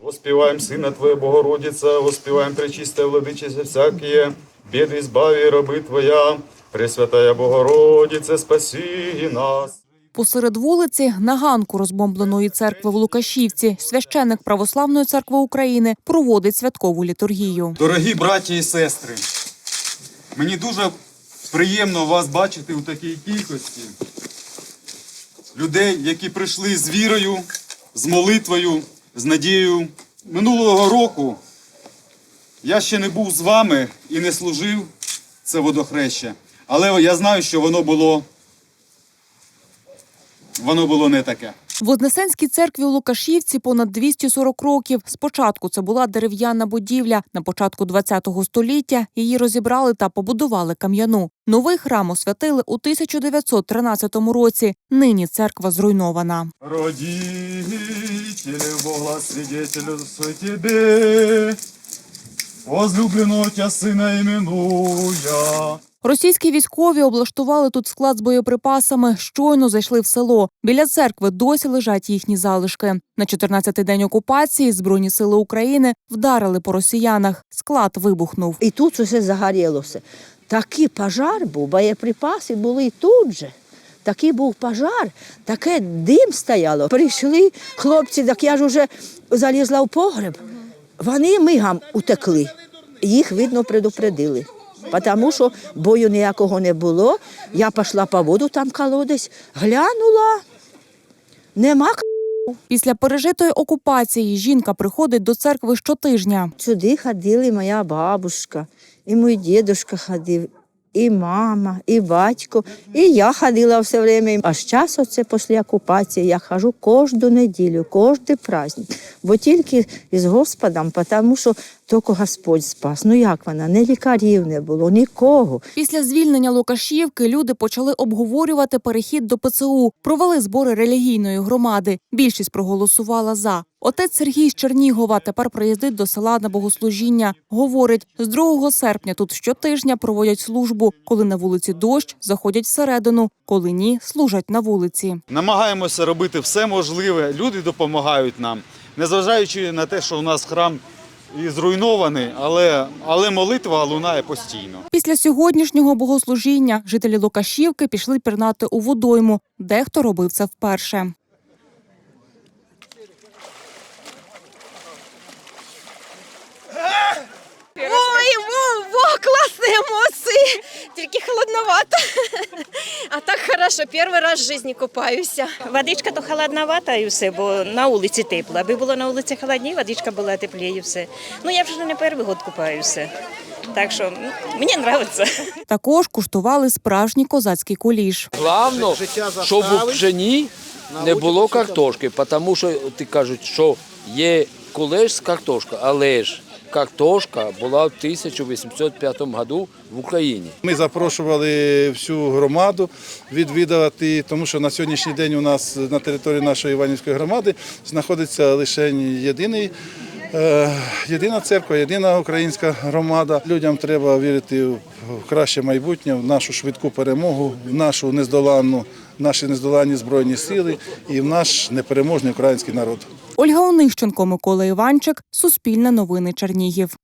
Воспеваем Сына Твоя, Богородица, воспеваем Пречистая Владычица всякие, беды избави, рабы Твоя, Пресвятая Богородице, спаси нас. Посеред вулиці, на ганку розбомбленої церкви в Лукашівці, священник Православної церкви України проводить святкову літургію. Дорогі браті і сестри, мені дуже приємно вас бачити у такій кількості. Людей, які прийшли з вірою, з молитвою, з надією. Минулого року я ще не був з вами і не служив це водохреща. Але я знаю, що воно було. Воно було не таке. В Вознесенській церкві у Лукашівці понад 240 років. Спочатку це була дерев'яна будівля. На початку ХХ століття її розібрали та побудували кам'яну. Новий храм освятили у 1913 році. Нині церква зруйнована. Родители Бога свидетельствуй тебе, возлюбленного тебя сына именуя. Російські військові облаштували тут склад з боєприпасами. Щойно зайшли в село. Біля церкви досі лежать їхні залишки. На 14-й день окупації Збройні сили України вдарили по росіянах. Склад вибухнув. І тут усе загорілося. Такий пожар був, боєприпаси були тут же. Такий був пожар, таке дим стояло. Прийшли хлопці, так я ж уже залізла в погреб. Вони мигом утекли. Їх, видно, предупредили. Тому що бою ніякого не було. Я пішла по воду, там колодязь, глянула. Нема. Після пережитої окупації жінка приходить до церкви щотижня. Сюди ходили моя бабушка, і мій дідусь ходив, і мама, і батько, і я ходила все время. А з часу це після окупації я хожу кожну неділю, кожен праздник. Бо тільки з Господом, тому що тільки Господь спас. Ну як вона? Не лікарів не було, нікого. Після звільнення Лукашівки люди почали обговорювати перехід до ПЦУ. Провели збори релігійної громади. Більшість проголосувала за. Отець Сергій з Чернігова тепер приїздить до села на богослужіння. Говорить, з 2 серпня тут щотижня проводять службу. Коли на вулиці дощ, заходять всередину. Коли ні, служать на вулиці. Намагаємося робити все можливе. Люди допомагають нам, незважаючи на те, що у нас храм і зруйнований, але, але молитва лунає постійно. Після сьогоднішнього богослужіння жителі Лукашівки пішли пірнати у водойму. Дехто робив це вперше. Хорошо, перший раз в житті купаюся. Водичка то холодновата і все, бо на вулиці тепло. Аби було на вулиці холодніше, водичка була тепліше і все. Ну я вже не перший год купаюся. Так що мені подобається. Також куштували справжній козацький куліш. Главное, щоб у пшені не було картошки, тому що ти кажуть, що є кулеш з картошкою, але ж картошка була в 1805 году в Україні. Ми запрошували всю громаду відвідувати, тому що на сьогоднішній день у нас на території нашої Іванівської громади знаходиться лише єдиний. е, Єдина церква, єдина українська громада. Людям треба вірити в краще майбутнє, в нашу швидку перемогу, в нашу нездоланну, наші нездоланні збройні сили і в наш непереможний український народ. Ольга Онищенко, Микола Іванчик, Суспільне новини Чернігів.